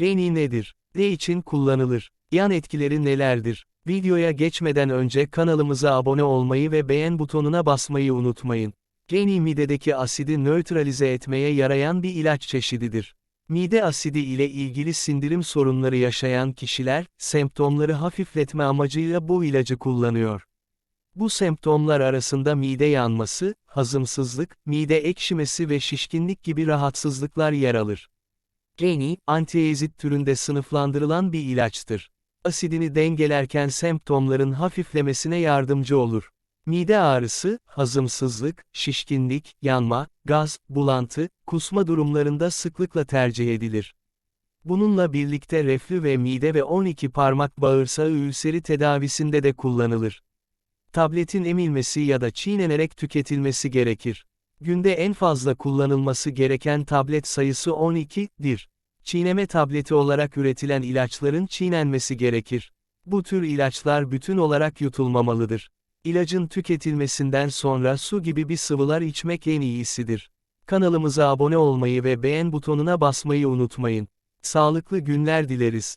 Reni nedir? Ne için kullanılır? Yan etkileri nelerdir? Videoya geçmeden önce kanalımıza abone olmayı ve beğen butonuna basmayı unutmayın. Reni midedeki asidi nötralize etmeye yarayan bir ilaç çeşididir. Mide asidi ile ilgili sindirim sorunları yaşayan kişiler, semptomları hafifletme amacıyla bu ilacı kullanıyor. Bu semptomlar arasında mide yanması, hazımsızlık, mide ekşimesi ve şişkinlik gibi rahatsızlıklar yer alır. Reni, antiezit türünde sınıflandırılan bir ilaçtır. Asidini dengelerken semptomların hafiflemesine yardımcı olur. Mide ağrısı, hazımsızlık, şişkinlik, yanma, gaz, bulantı, kusma durumlarında sıklıkla tercih edilir. Bununla birlikte reflü ve mide ve 12 parmak bağırsağı ülseri tedavisinde de kullanılır. Tabletin emilmesi ya da çiğnenerek tüketilmesi gerekir. Günde en fazla kullanılması gereken tablet sayısı 12'dir. Çiğneme tableti olarak üretilen ilaçların çiğnenmesi gerekir. Bu tür ilaçlar bütün olarak yutulmamalıdır. İlacın tüketilmesinden sonra su gibi bir sıvılar içmek en iyisidir. Kanalımıza abone olmayı ve beğen butonuna basmayı unutmayın. Sağlıklı günler dileriz.